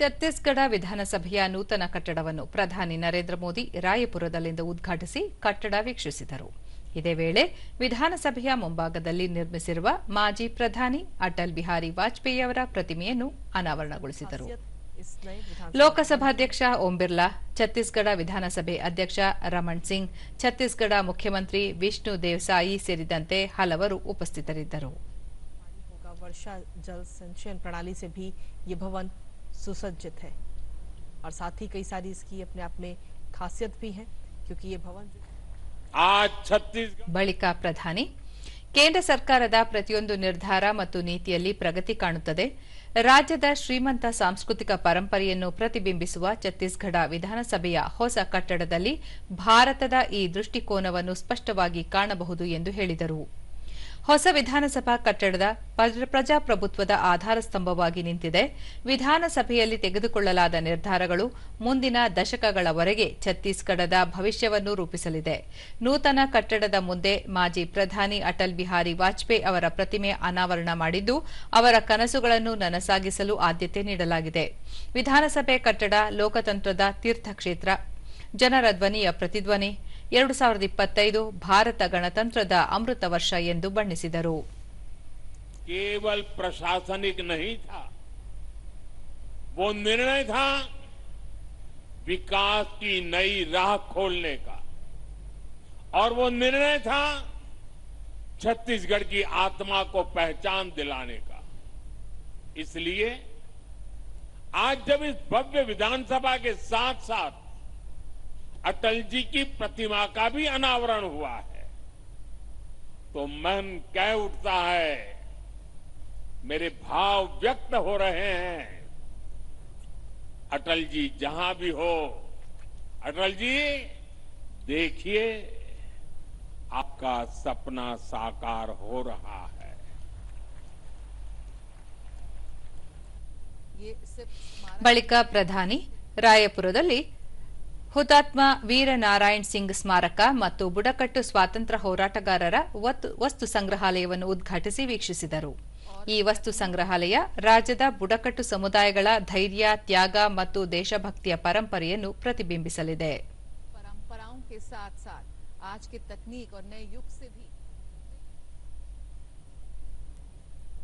ಛತ್ತೀಸ್ಗಢ ವಿಧಾನಸಭೆಯ ನೂತನ ಕಟ್ಟಡವನ್ನು ಪ್ರಧಾನಿ ನರೇಂದ್ರ ಮೋದಿ ರಾಯಪುರದಲ್ಲಿಂದು ಉದ್ಘಾಟಿಸಿ ಕಟ್ಟಡ ವೀಕ್ಷಿಸಿದರು ಇದೇ ವೇಳೆ ವಿಧಾನಸಭೆಯ ಮುಂಭಾಗದಲ್ಲಿ ನಿರ್ಮಿಸಿರುವ ಮಾಜಿ ಪ್ರಧಾನಿ ಅಟಲ್ ಬಿಹಾರಿ ವಾಜಪೇಯಿ ಅವರ ಪ್ರತಿಮೆಯನ್ನು ಅನಾವರಣಗೊಳಿಸಿದರು इस नए विधानसभा ಲೋಕಸಭಾಧ್ಯಕ್ಷ ಓಂ ಬಿರ್ಲಾ ಛತ್ತೀಸ್ಗಢ ವಿಧಾನಸಭೆ ಅಧ್ಯಕ್ಷ ರಮಣ್ ಸಿಂಗ್ ಛತ್ತೀಸ್ಗಢ ಮುಖ್ಯಮಂತ್ರಿ ವಿಷ್ಣು ದೇವಸಾಯಿ ಸೇರಿದಂತೆ ಹಲವರು ಉಪಸ್ಥಿತರಿದ್ದರು होगा वर्षा जल संचयन प्रणाली से भी ये भवन सुसज्जित है और साथ ही कई सारी इसकी अपने आप में खासियत भी है क्योंकि ये भवन जो आज छत्तीसगढ़ ಬಳಿಕ ಪ್ರಧಾನಿ ಕೇಂದ್ರ ಸರ್ಕಾರದ ಪ್ರತಿಯೊಂದು ನಿರ್ಧಾರ ಮತ್ತು ನೀತಿಯಲ್ಲಿ ಪ್ರಗತಿ ಕಾಣುತ್ತದೆ ರಾಜ್ಯದ ಶ್ರೀಮಂತ ಸಾಂಸ್ಕೃತಿಕ ಪರಂಪರೆಯನ್ನು ಪ್ರತಿಬಿಂಬಿಸುವ ಛತ್ತೀಸ್ಗಢ ವಿಧಾನಸಭೆಯ ಹೊಸ ಕಟ್ಟಡದಲ್ಲಿ ಭಾರತದ ಈ ದೃಷ್ಟಿಕೋನವನ್ನು ಸ್ಪಷ್ಟವಾಗಿ ಕಾಣಬಹುದು ಎಂದು ಹೇಳಿದರು ಹೊಸ ವಿಧಾನಸಭಾ ಕಟ್ಟಡದ ಪ್ರ- ಪ್ರಜಾಪ್ರಭುತ್ವದ ಆಧಾರ ಸ್ತಂಭವಾಗಿ ನಿಂತಿದೆ. ವಿಧಾನಸಭೆಯಲ್ಲಿ ತೆಗೆದುಕೊಳ್ಳಲಾದ ನಿರ್ಧಾರಗಳು ಮುಂದಿನ ದಶಕಗಳವರೆಗೆ ಛತ್ತೀಸ್ಗಢದ ಭವಿಷ್ಯವನ್ನು ರೂಪಿಸಲಿದೆ. ನೂತನ ಕಟ್ಟಡದ ಮುಂದೆ ಮಾಜಿ ಪ್ರಧಾನಿ ಅಟಲ್ ಬಿಹಾರಿ ವಾಜಪೇಯಿ ಅವರ ಪ್ರತಿಮೆ ಅನಾವರಣ ಮಾಡಿದ್ದು, ಅವರ ಕನಸುಗಳನ್ನು ನನಸಾಗಿಸಲು ಆದ್ಯತೆ ನೀಡಲಾಗಿದೆ. ವಿಧಾನಸಭೆ ಕಟ್ಟಡ ಲೋಕತಂತ್ರದ ತೀರ್ಥಕ್ಷೇತ್ರ. ಜನರ ಧ್ವನಿಯ ಪ್ರತಿಧ್ವನಿ. ಎರಡು ಸಾವಿರದ ಇಪ್ಪತ್ತೈದು ಭಾರತ ಗಣತಂತ್ರದ ಅಮೃತ ವರ್ಷ ಎಂದು ಬಣ್ಣಿಸಿದರು केवल प्रशासनिक नहीं था वो निर्णय था विकास की नई राह खोलने का और वो निर्णय था छत्तीसगढ़ की आत्मा को पहचान दिलाने का इसलिए आज जब इस भव्य विधानसभा के साथ साथ अटल जी की प्रतिमा का भी अनावरण हुआ है तो मन कह उठता है मेरे भाव व्यक्त हो रहे हैं अटल जी जहां भी हो अटल जी देखिए आपका सपना साकार हो रहा है ये सिर्फ स्मारक ಬಳಿಕ ಪ್ರಧಾನಿ ರಾಯಪುರದಲ್ಲಿ ಹುತಾತ್ಮ ವೀರನಾರಾಯಣ್ ಸಿಂಗ್ ಸ್ಮಾರಕ ಮತ್ತು ಬುಡಕಟ್ಟು ಸ್ವಾತಂತ್ರ್ಯ ಹೋರಾಟಗಾರರ ವಸ್ತು ಸಂಗ್ರಹಾಲಯವನ್ನು ಉದ್ಘಾಟಿಸಿ ವೀಕ್ಷಿಸಿದರು. ಈ ವಸ್ತು ಸಂಗ್ರಹಾಲಯ ರಾಜ್ಯದ ಬುಡಕಟ್ಟು ಸಮುದಾಯಗಳ ಧೈರ್ಯ, ತ್ಯಾಗ ಮತ್ತು ದೇಶಭಕ್ತಿಯ ಪರಂಪರೆಯನ್ನು ಪ್ರತಿಬಿಂಬಿಸಲಿದೆ.